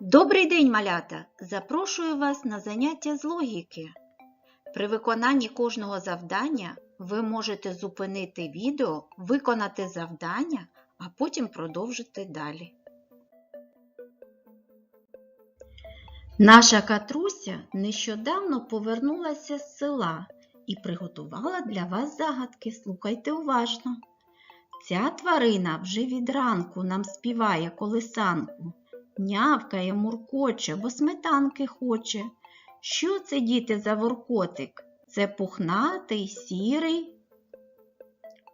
Добрий день, малята! Запрошую вас на заняття з логіки. При виконанні кожного завдання ви можете зупинити відео, виконати завдання, а потім продовжити далі. Наша катруся нещодавно повернулася з села і приготувала для вас загадки. Слухайте уважно. Ця тварина вже від ранку нам співає колисанку. Нявкає, муркоче, бо сметанки хоче. Що це, діти, за воркотик? Це пухнатий, сірий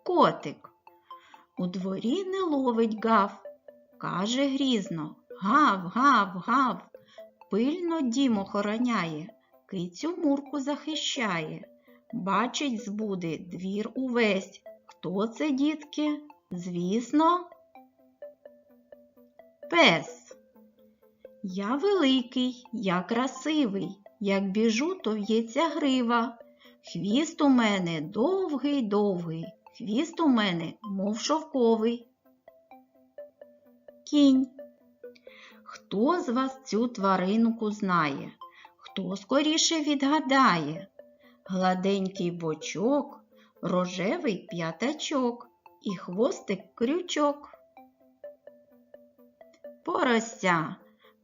котик. У дворі не ловить гав, каже грізно гав, гав, гав. Пильно дім охороняє, кицю мурку захищає. Бачить збуди двір увесь. Хто це, дітки? Звісно, пес. Я великий, я красивий, як біжу, то в'ється грива. Хвіст у мене довгий довгий, хвіст у мене, мов шовковий. Кінь. Хто з вас цю тваринку знає? Хто скоріше відгадає? Гладенький бочок, рожевий п'ятачок і хвостик крючок. Порося.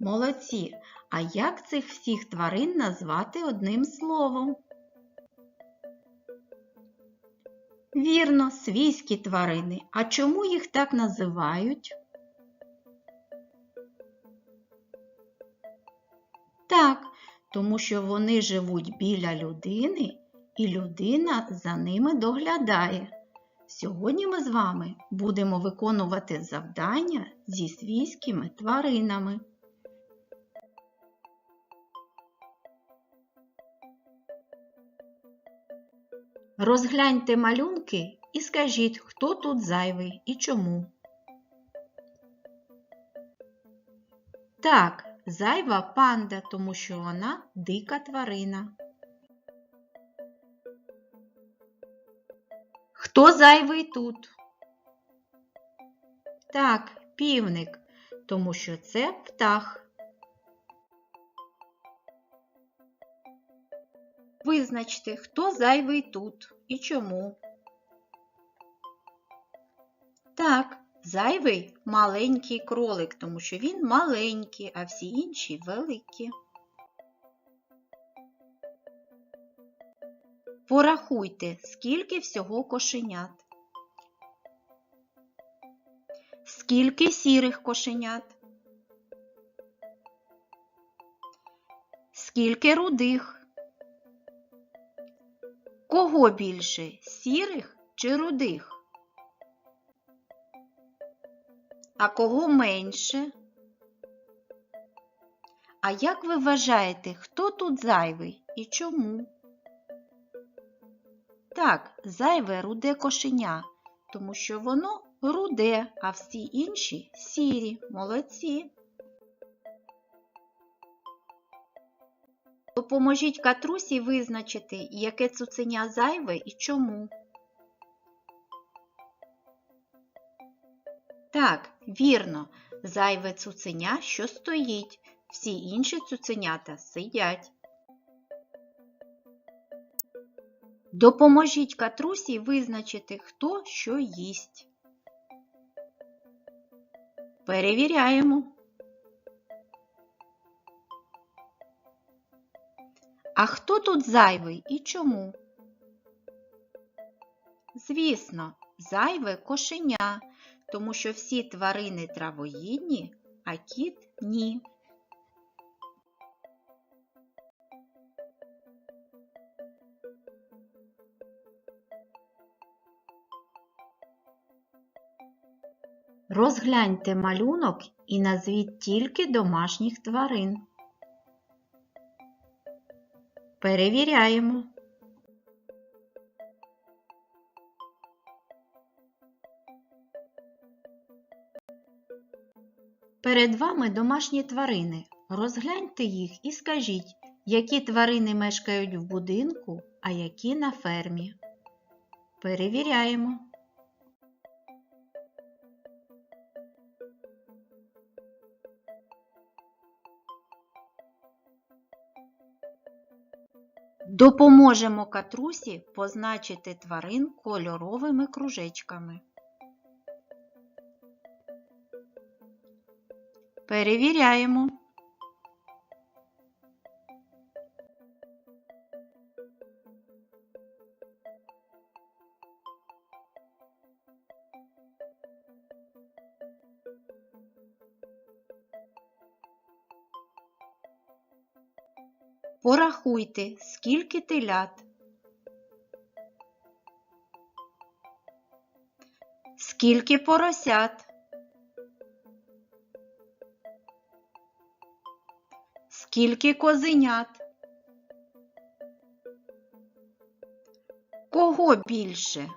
Молодці! А як цих всіх тварин назвати одним словом? Вірно, свійські тварини. А чому їх так називають? Так, тому що вони живуть біля людини, і людина за ними доглядає. Сьогодні ми з вами будемо виконувати завдання зі свійськими тваринами. Розгляньте малюнки і скажіть, хто тут зайвий і чому. Так, зайва панда, тому що вона дика тварина. Хто зайвий тут? Так, півник, тому що це птах. Визначте, хто зайвий тут і чому. Так, зайвий маленький кролик, тому що він маленький, а всі інші великі. Порахуйте, скільки всього кошенят. Скільки сірих кошенят? Скільки рудих? Кого більше сірих чи рудих? А кого менше? А як ви вважаєте, хто тут зайвий і чому? Так, зайве руде кошеня, тому що воно руде, а всі інші сірі, молодці. Допоможіть катрусі визначити, яке цуценя зайве і чому. Так, вірно, зайве цуценя, що стоїть, всі інші цуценята сидять. Допоможіть катрусі визначити, хто що їсть. Перевіряємо. А хто тут зайвий і чому? Звісно, зайве кошеня, тому що всі тварини травоїдні, а кіт ні. Розгляньте малюнок і назвіть тільки домашніх тварин. Перевіряємо. Перед вами домашні тварини. Розгляньте їх і скажіть, які тварини мешкають в будинку, а які на фермі. Перевіряємо. Допоможемо катрусі позначити тварин кольоровими кружечками. Перевіряємо. Порахуйте, скільки телят. Скільки поросят? Скільки козенят? Кого більше?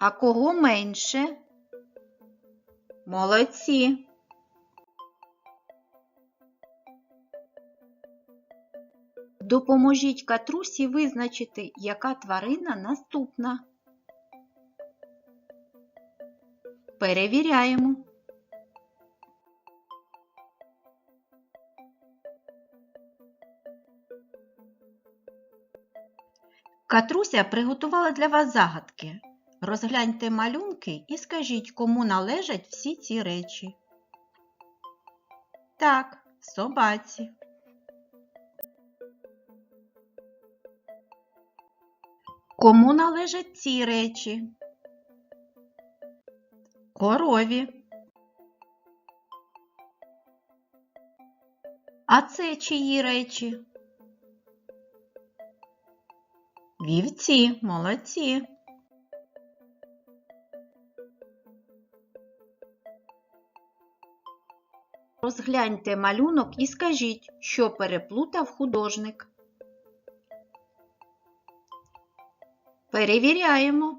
А кого менше? Молодці. Допоможіть катрусі визначити, яка тварина наступна. Перевіряємо. Катруся приготувала для вас загадки. Розгляньте малюнки і скажіть, кому належать всі ці речі. Так, собаці. Кому належать ці речі? Корові. А це чиї речі? Вівці, молодці. Розгляньте малюнок і скажіть, що переплутав художник. Перевіряємо.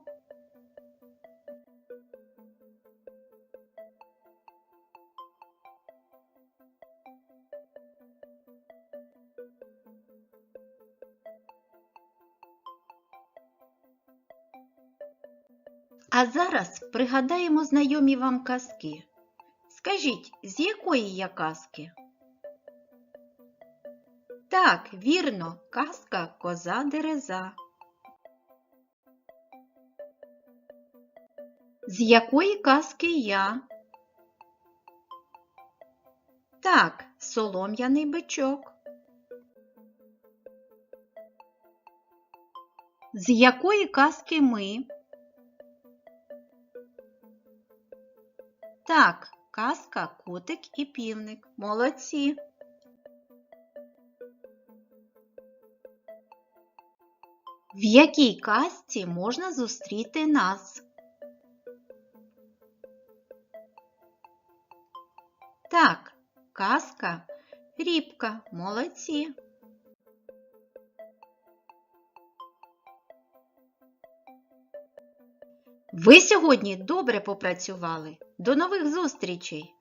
А зараз пригадаємо знайомі вам казки. Скажіть, з якої я казки? Так, вірно, казка коза дереза. З якої казки я? Так, солом'яний бичок. З якої казки ми? Так, казка котик і півник. Молодці. В якій казці можна зустріти нас? Так, казка Рібка. Молодці. Ви сьогодні добре попрацювали. До нових зустрічей!